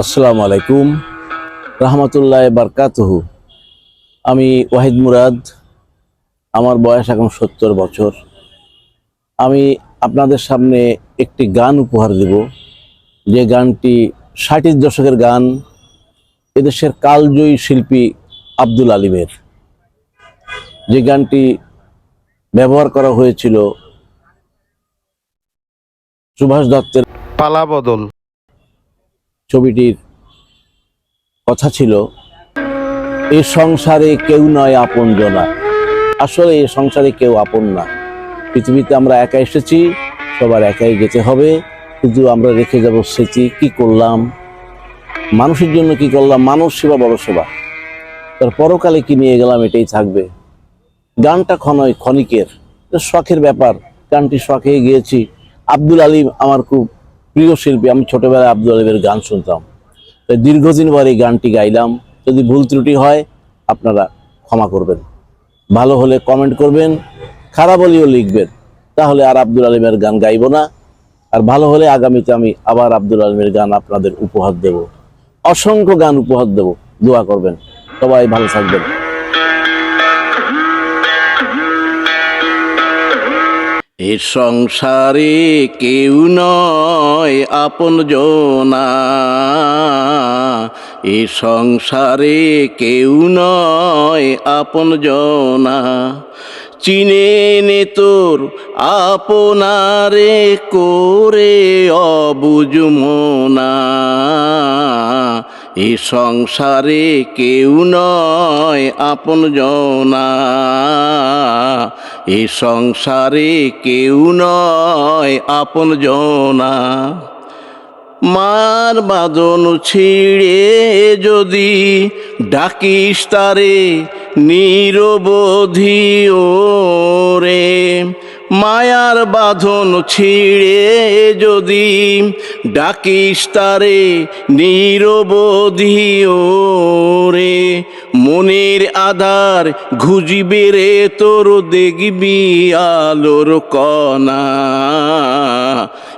আসসালামু আলাইকুম। রহমতুল্লাহ বারকাতহু। আমি ওয়াহিদ মুরাদ। আমার বয়স এখন সত্তর বছর। আমি আপনাদের সামনে একটি গান উপহার দেব। যে গানটি ষাটের দশকের গান। এদেশের কালজয়ী শিল্পী আব্দুল আলিমের। যে গানটি ব্যবহার করা হয়েছিল সুভাষ দত্তের পালা বদল। ছবিটির কথা ছিল, এ সংসারে কেউ নয় আপন জনা। আসলে এ সংসারে কেউ আপন না। পৃথিবীতে আমরা একা এসেছি, সবার একাই যেতে হবে, শুধু আমরা রেখে যাব স্মৃতি কি করলাম? মানুষের জন্য কি করলাম? মানুষ সেবা, বড় সেবা। তার পরকালে কি নিয়ে গেলাম এটাই থাকবে। গানটা ক্ষণয় ক্ষণিকের, শখের ব্যাপার। গানটি শখে গিয়েছি। আব্দুল আলিম আমার খুব প্রিয় শিল্পী, আমি ছোটবেলায় আব্দুল আলিমের গান শুনতাম। তাই দীর্ঘদিন পর এই গানটি গাইলাম। যদি ভুল ত্রুটি হয়, আপনারা ক্ষমা করবেন। ভালো হলে কমেন্ট করবেন, খারাপ হলেও লিখবেন। তাহলে আর আব্দুল আলিমের গান গাইব না। আর ভালো হলে আগামীতে আমি আবার আব্দুল আলিমের গান আপনাদের উপহার দেব। অসংখ্য গান উপহার দেব। দোয়া করবেন। সবাই ভালো থাকবেন। এ সংসারে কেউ নয় আপন জনা। এ সংসারে কেউ নয় আপন জনা। চিনে নে তোর আপনারে করে অবুঝ মনা। এ সংসারে কেউ নয় আপন জনা। এ সংসারে কেউ নয় আপন জনা। মার বাদন ছিঁড়ে যদি ডাকিস তারে, নিরবধি রে মায়ার বাঁধন ছিঁড়ে যদি ডাকিস তারে নিরবধি রে। মনের আধার ঘুজিবে রে তোর, দেখবি আলোর কণা।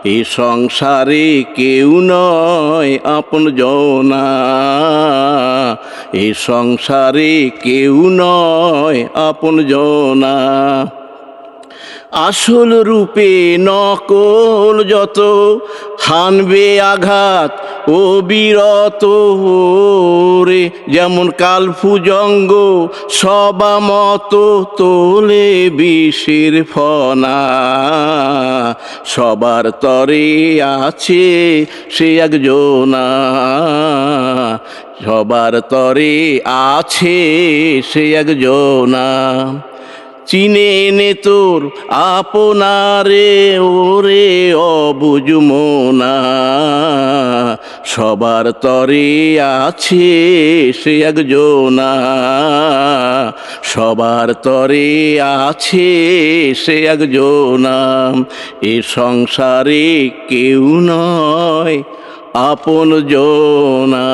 এ সংসারে কেউ নয় আপন জনা। এ সংসারে কেউ নয় আপন জনা। আসল রূপে নকল যত, হানবে আঘাত ও বিরত রে যেমন কালফুজঙ্গ সবা মতো তোলে বিষের ফনা। সবার তরে আছে সে একজনা, সবার তরে আছে সে একজনা। চিনে নে তোর আপনারে, ওরে অবুঝ মোনা। সবার তরে আছে সে একজনা সবার তরে আছে সে একজনা এ সংসারে কেউ নয় আপন জনা।